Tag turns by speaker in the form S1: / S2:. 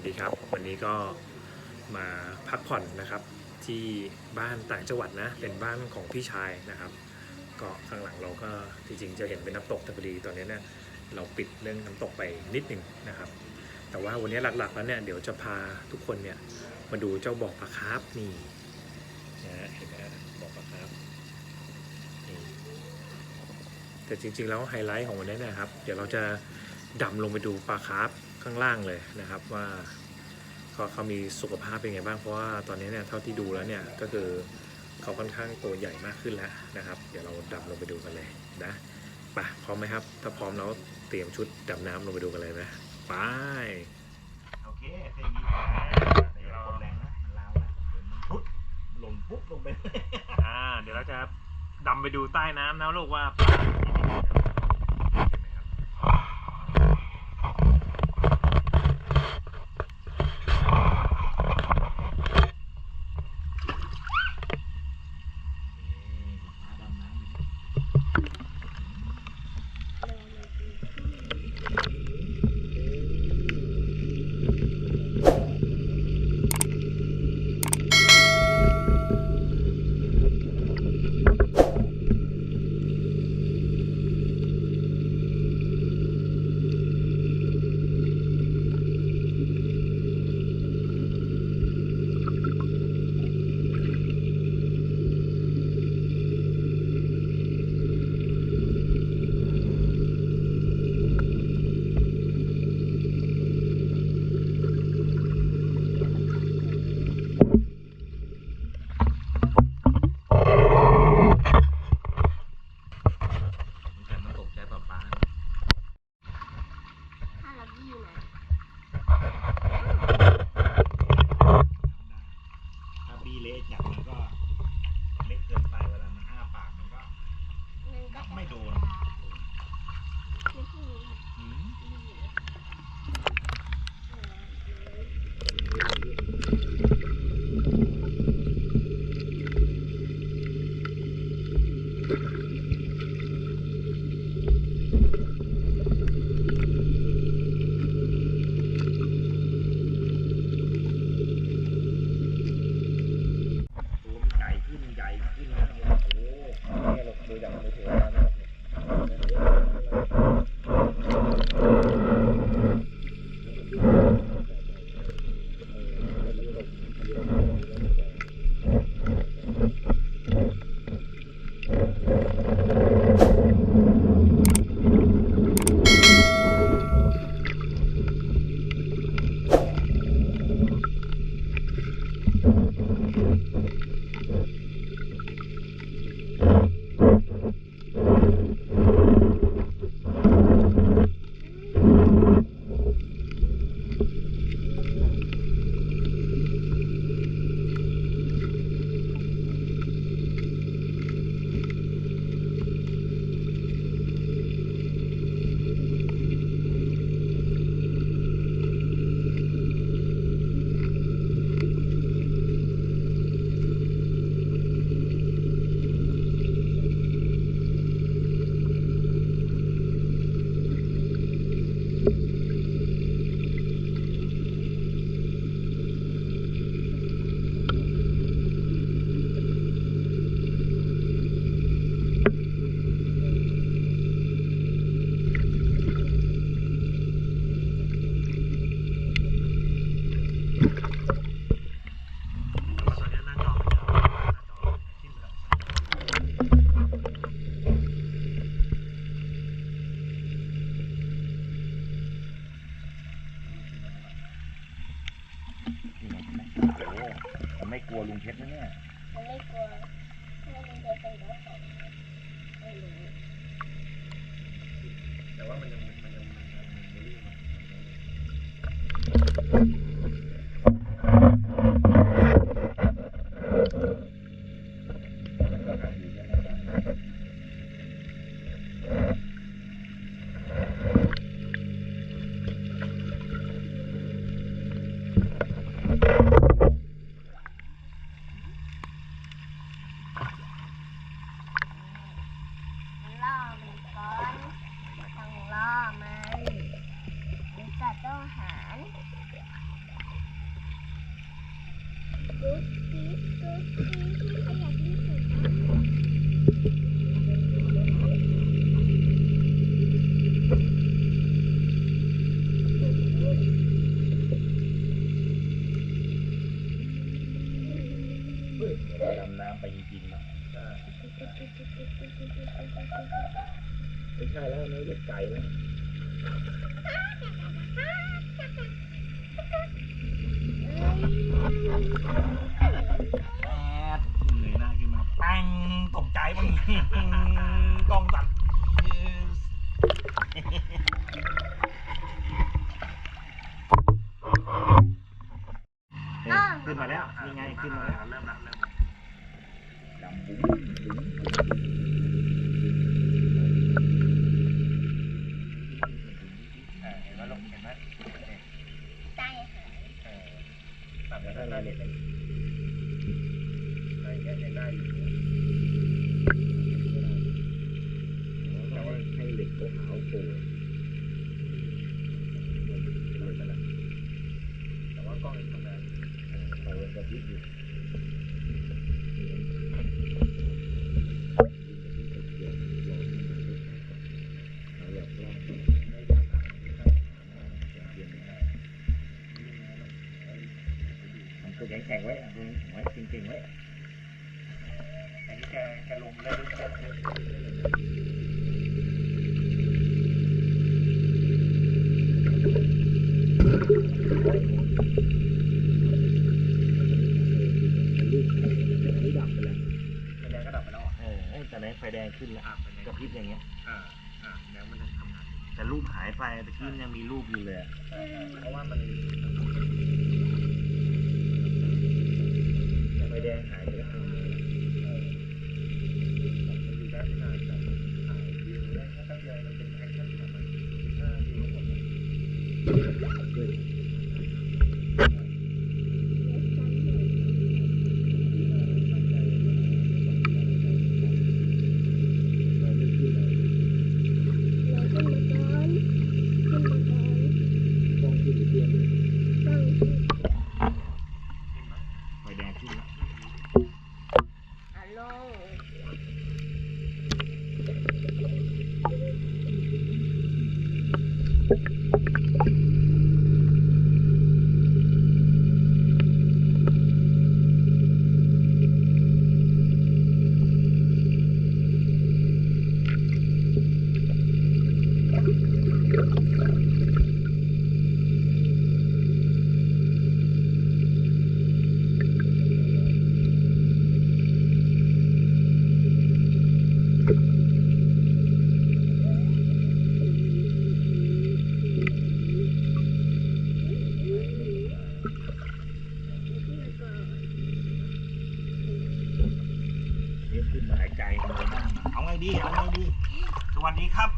S1: วัสดีครับ วันนี้ก็มาพักผ่อนนะครับ ที่บ้านต่างจังหวัดนะ เป็นบ้านของพี่ชายนะครับ ก็ข้างหลังเราก็จริงๆจะเห็นเป็นน้ำตกแต่พอดีตอนนี้เนี่ยเราปิดเรื่องน้ำตกไปนิดหนึ่งนะครับ แต่ว่าวันนี้หลักๆแล้วเนี่ยเดี๋ยวจะพาทุกคนเนี่ยมาดูเจ้าบอกปลาคาร์ฟนี่นะฮะเห็นไหมบอกปลาคาร์ฟนี่แต่จริงๆแล้วไฮไลท์ของวันนี้นะครับ เดี๋ยวเราจะดำลงไปดูปลาคาร์ฟ ข้างล่างเลยนะครับว่าเขาเขามีสุขภาพเป็นไงบ้างเพราะว่าตอนนี้เนี่ยเท่าที่ดูแล้วเนี่ยก็คือเขาค่อนข้างตัวใหญ่มากขึ้นแล้วนะครับ เดี๋ยวเราดำลงไปดูกันเลยนะไปพร้อมไหมครับ ถ้าพร้อมแล้วเตรียมชุดดำน้ำลงไปดูกันเลยนะไป
S2: โอเคเส้นนี้แต่อย่าลมแรงนะมันลาวนะเดี๋ยวมันพุดหล่นปุ๊บลงไปเลย
S1: อ่าเดี๋ยวเราจะดำไปดูใต้น้ำนะลูกว่าปลาที่นี่นะครับเห็นไหมครับแต่มันตกใจปลาปลา
S3: ถ้
S2: ไม่ก
S1: ลัว
S2: ลุงเพชรนะเนี่ย
S3: มันไม่กลัวถ้ามันจะเป็นเจ้าของไม่รู้
S1: แต่ว่ามันยังมันยังมันยังมันยังไม่รู้นะ
S3: มันล่อมันก้อนต้องล่อมันมันจะต้องหาร กุ๊ดกิ๊ดกุ๊ดกิ๊ดที่ขยับที่สุดนะ
S2: ดำน้ำไปจริงๆนะ ไม่ใช่แล้วนี่เรียกไก่แล้วเงยน้าขึ้นมาปังตกใจปังกล้องสั่นเฮ้ยขึ้นมาแล้วนี่ไง ขึ้นมาแล้ว
S4: เริ่มละเริ่ม
S2: ดำบุ้งบุ้ง
S4: เห็นไหมลงเห็นไหม
S3: ตายหาย
S4: ตัดได้ได้เด็ดเลยได้แค่ได้อยู่
S2: แต่ว่าให้เหล็กขาวๆโผล่
S4: แต่ว่ากล้องทำงาน
S2: เออกับพริบอยู่ ตัวแข็งๆไว้อะไว้จริงๆไว้
S4: อันนี้แกแกลงได้ด้วย
S2: ลูกนี่ดับไปแล้ว
S4: ไฟแดงก็ดับไปแล้วอะ
S2: เออแต่ไหนไฟแดงขึ้นแล้ว
S4: อะไฟแดง
S2: กระพริบอย่างเงี้ย
S4: อ่าอ่าแดงมันยังทำงาน
S2: แต่รูปหายไปตะกี้มันยังมีรูปอยู่เลยอะ
S4: เพราะว่ามัน
S2: ไฟแดงหายไปแล้ว
S4: มันอยู่ได้ไม่นานแต่ถ่ายวิวได้แค่แป๊บเดียวมันเป็นแอคชั่นของมันถ้าวิวหมดเลย
S3: เราขึ้นมาก่อนขึ้นมาก่อน
S2: กล้องขึ้นไปเรื่อย
S3: ต้องขึ้น
S2: ไฟแดงขึ้นแล้ว
S3: อะลง
S2: นี่ขึ้นมาหายใจเลยนั่งเอาไง ดีเอาไงดี สวัสดีครับ